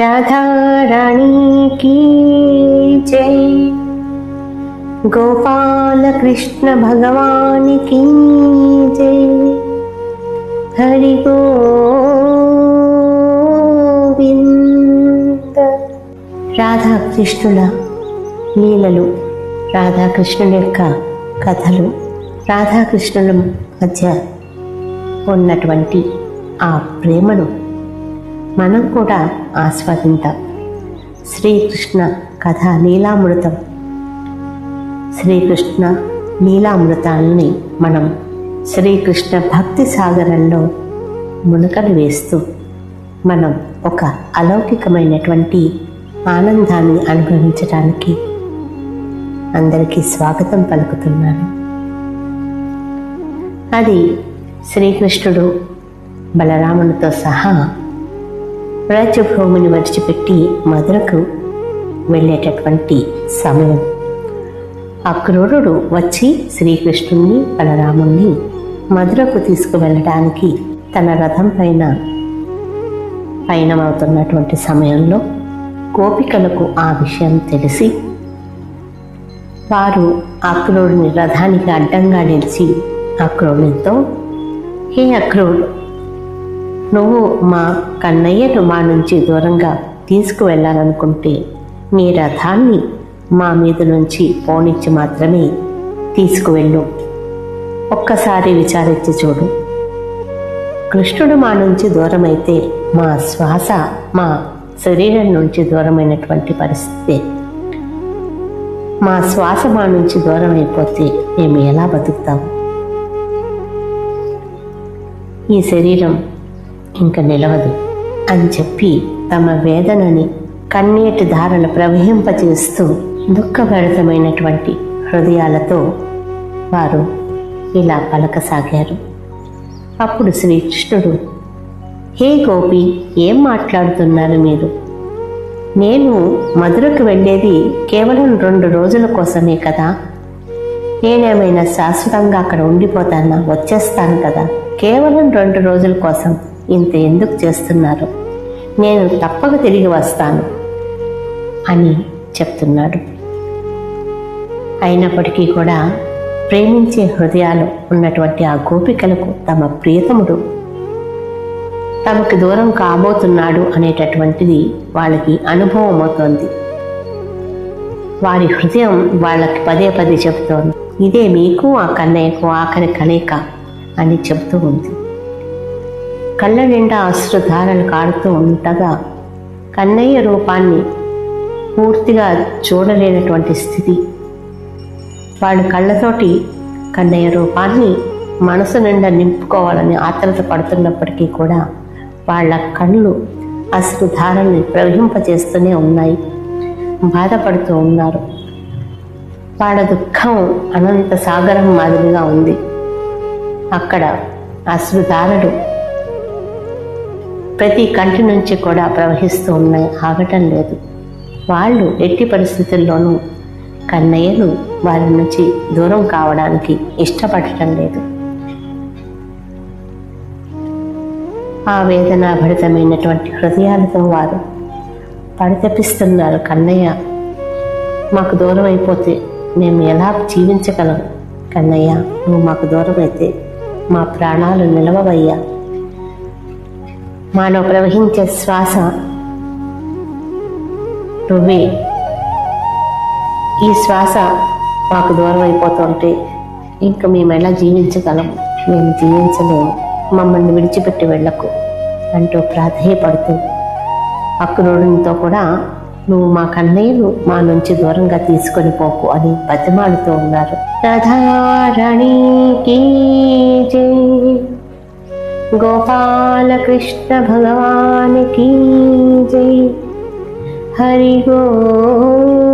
राधा रानी की जय गोपाल कृष्ण भगवान की जय हरि గోవింద రాధాకృష్ణుల లీలలు రాధాకృష్ణుల యొక్క కథలు రాధాకృష్ణుల మధ్య ఉన్నటువంటి ఆ ప్రేమను మనం కూడా ఆస్వాదిద్దాం శ్రీకృష్ణ కథ నీలామృతం. శ్రీకృష్ణ లీలామృతాలని మనం శ్రీకృష్ణ భక్తి సాగరంలో మునకలు వేస్తూ మనం ఒక అలౌకికమైనటువంటి ఆనందాన్ని అనుభవించడానికి అందరికీ స్వాగతం పలుకుతున్నాను. అది శ్రీకృష్ణుడు బలరామునితో సహా రాజ్యభూమిని విడిచిపెట్టి మధురకు వెళ్ళేటటువంటి సమయం. అక్రూరుడు వచ్చి శ్రీకృష్ణుణ్ణి బలరాముణ్ణి మధురకు తీసుకువెళ్ళడానికి తన రథం పైన పయనమవుతున్నటువంటి సమయంలో గోపికలకు ఆ విషయం తెలిసి వారు అక్రూరుని రథానికి అడ్డంగా నిలిచి అక్రూరునితో హే అక్రూరుడు నువ్వు మా కన్నయ్యను మా నుంచి దూరంగా తీసుకువెళ్ళాలనుకుంటే నీ రథాన్ని మా మీద నుంచి పోనిచ్చి మాత్రమే తీసుకువెళ్ళు. ఒక్కసారి విచారించి చూడు. కృష్ణుడు మా నుంచి దూరమైతే మా శ్వాస మా శరీరం నుంచి దూరమైనటువంటి పరిస్థితి. మా శ్వాస మా నుంచి దూరం అయిపోతే మేము ఎలా బతుకుతాము? ఈ శరీరం ఇంకా నిలవదు అని చెప్పి తమ వేదనని కన్నీటి ధారను ప్రవహింపజేస్తూ దుఃఖభరితమైనటువంటి హృదయాలతో వారు ఇలా పలకసాగారు. అప్పుడు శ్రీకృష్ణుడు హే గోపి ఏం మాట్లాడుతున్నారు మీరు? నేను మధురకు వెళ్ళేది కేవలం రెండు రోజుల కోసమే కదా. నేనేమైనా శాశ్వతంగా అక్కడ ఉండిపోతానా? వచ్చేస్తాను కదా. కేవలం రెండు రోజుల కోసం. ఇంత ఎందుకు చేస్తున్నారు? నేను తప్పక తిరిగి వస్తాను అని చెప్తున్నాడు. అయినప్పటికీ కూడా ప్రేమించే హృదయాలు ఉన్నటువంటి ఆ గోపికలకు తమ ప్రియతముడు. తమకు దూరం కాబోతున్నాడు అనేటటువంటిది వాళ్ళకి అనుభవం అవుతోంది వారి హృదయం వాళ్ళకి పదే పదే చెబుతోంది. ఇదే మీకు ఆ కన్నయ్యకు ఆఖరి కలయిక అని చెబుతూ ఉంది. కళ్ళ నిండా అశ్రుధారలు కాడుతూ ఉండగా కన్నయ్య రూపాన్ని పూర్తిగా చూడలేనటువంటి స్థితి. వాడు కళ్ళతోటి కన్నయ్య రూపాన్ని మనసు నిండా నింపుకోవాలని ఆత్రత పడుతున్నప్పటికీ కూడా వాళ్ళ కళ్ళు అశ్రుధారల్ని ప్రవహింపజేస్తూనే ఉన్నాయి. బాధపడుతూ ఉన్నారు. వాళ్ళ దుఃఖం అనంత సాగరం మాదిరిగా ఉంది. అక్కడ అశ్రుధారలు ప్రతి కంటి నుంచి కూడా ప్రవహిస్తూ ఉన్నాయి. ఆగటం లేదు. వాళ్ళు ఎట్టి పరిస్థితుల్లోనూ కన్నయ్యలు వారి నుంచి దూరం కావడానికి ఇష్టపడటం లేదు. ఆ వేదన భరితమైనటువంటి హృదయాలతో వారు పరితపిస్తున్నారు కన్నయ్య మాకు దూరం అయిపోతే మేము ఎలా జీవించగలం? కన్నయ్య నువ్వు మాకు దూరం అయితే మా ప్రాణాలు నిలవవయ్యా. మాలో ప్రవహించే శ్వాస. నువ్వే. ఈ శ్వాస మాకు దూరం అయిపోతుంటే ఇంకా మేము ఎలా జీవించగలం? మేము జీవించలేము మమ్మల్ని విడిచిపెట్టి వెళ్ళకు అంటూ ప్రాధేయపడుతూ అక్రూరునితో కూడా నువ్వు మా కన్నయ్యను మా నుంచి దూరంగా తీసుకొని పోకు అని బతిమాలుతూ ఉన్నారు. రాధారణికి गोपालकृष्ण भगवान् की जय। हरि गो